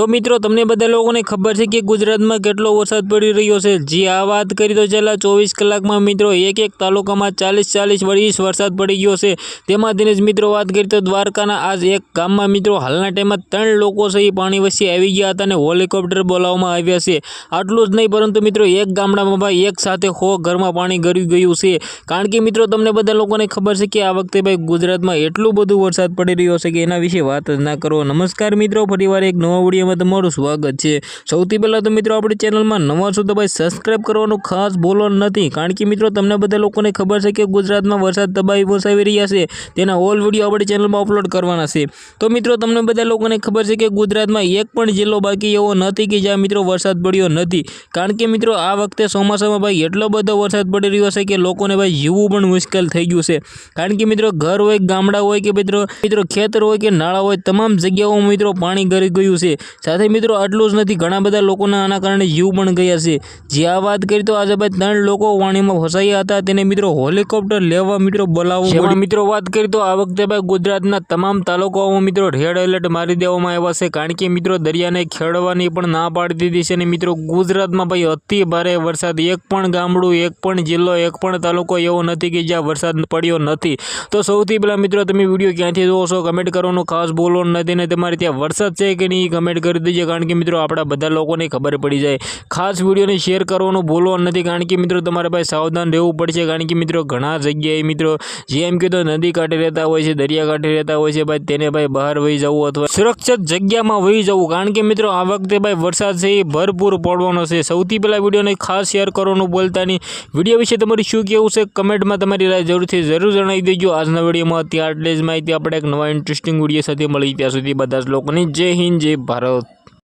તો મિત્રો, તમને બધા લોકોને ખબર છે કે ગુજરાતમાં કેટલો વરસાદ પડી રહ્યો છે. જી આ વાત કરી તો છેલ્લા ચોવીસ કલાકમાં મિત્રો એક એક તાલુકામાં ચાલીસ ચાલીસ વળીસ વરસાદ પડી ગયો છે. તેમાં જ મિત્રો વાત કરી તો દ્વારકાના આજ એક ગામમાં મિત્રો, હાલના ટાઈમમાં ત્રણ લોકો એ પાણી વચ્ચે આવી ગયા હતા અને હોલિકોપ્ટર બોલાવવામાં આવ્યા છે. આટલું જ નહીં, પરંતુ મિત્રો, એક ગામડામાં ભાઈ એક સાથે હો ઘરમાં પાણી ગરી ગયું છે. કારણ કે મિત્રો, તમને બધા લોકોને ખબર છે કે આ વખતે ભાઈ ગુજરાતમાં એટલું બધું વરસાદ પડી રહ્યો છે કે એના વિશે વાત જ ના કરો. નમસ્કાર મિત્રો, ફરીવાર એક નવા વિડીયોમાં તમારું સ્વાગત છે. સૌથી પહેલાં તો મિત્રો આપણી ચેનલમાં નવા છો તો ભાઈ સબસ્ક્રાઈબ કરવાનું ખાસ બોલવાનું નથી. કારણ કે મિત્રો તમને બધા લોકોને ખબર છે કે ગુજરાતમાં વરસાદ તબાહી વસાવી રહ્યા છે. તેના ઓલ વીડિયો આપણી ચેનલમાં અપલોડ કરવાના છે. તો મિત્રો તમને બધા લોકોને ખબર છે કે ગુજરાતમાં એક પણ જિલ્લો બાકી એવો નથી કે જ્યાં મિત્રો વરસાદ પડ્યો નથી. કારણ કે મિત્રો આ વખતે ચોમાસામાં ભાઈ એટલો બધો વરસાદ પડી રહ્યો છે કે લોકોને ભાઈ જીવવું પણ મુશ્કેલ થઈ ગયું છે. કારણ કે મિત્રો ઘર હોય, ગામડા હોય કે મિત્રો મિત્રો ખેતર હોય કે નાળા હોય, તમામ જગ્યાઓમાં મિત્રો પાણી ગરી ગયું છે. સાથે મિત્રો આટલું જ નથી ઘણા બધા લોકોના આના કારણે જીવ પણ ગયા છે. જે આ વાત કરી તો આજે ભાઈ ત્રણ લોકો વાણીમાં ફસાયા હતા તેને મિત્રો હોલિકોપ્ટર લેવા મિત્રો બોલાવવું જેમાં મિત્રો વાત કરી તો આ વખતે ભાઈ ગુજરાતના તમામ તાલુકાઓમાં મિત્રો રેડ એલર્ટ મારી દેવામાં આવ્યા છે કારણ કે મિત્રો દરિયાને ખેડવાની પણ ના પાડી દીધી છે અને મિત્રો ગુજરાતમાં ભાઈ અતિ ભારે વરસાદ. એક પણ ગામડું એક પણ જિલ્લો એક પણ તાલુકો એવો નથી કે જ્યાં વરસાદ પડ્યો નથી. તો સૌથી પહેલાં મિત્રો તમે વીડિયો ક્યાંથી જોવો છો કમેન્ટ કરવાનું ખાસ બોલવાનું નથી ને તમારે ત્યાં વરસાદ છે કે નહીં કમેન્ટ કરી દેજો, કારણ કે મિત્રો આપણા બધા લોકોને ખબર પડી જાય. ખાસ વિડીયોને શેર કરવાનું ભૂલવાનું નથી, કારણ કે મિત્રો તમારે ભાઈ સાવધાન રહેવું પડશે, કારણ કે મિત્રો ઘણા જગ્યાએ મિત્રો જેમ કે તો નદી કાંઠે રહેતા હોય છે, દરિયા કાંઠે રહેતા હોય છે, ભાઈ તેને ભાઈ બહાર વહી જવું અથવા સુરક્ષિત જગ્યામાં વહી જવું, કારણ કે મિત્રો આ વખતે ભાઈ વરસાદ છે એ ભરપૂર પડવાનો છે. સૌથી પહેલાં વિડીયોને ખાસ શેર કરવાનું બોલતા નહીં. વીડિયો વિશે તમારું શું કહેવું છે, કમેન્ટમાં તમારી રાય જરૂરથી જરૂર જણાવી દેજો. આજના વિડીયોમાં ત્યાં આટલી જ માહિતી, આપણે એક નવા ઇન્ટરેસ્ટિંગ વીડિયો સાથે મળી ત્યાં સુધી બધા જ લોકોની જય હિન્દ, જય ભારત.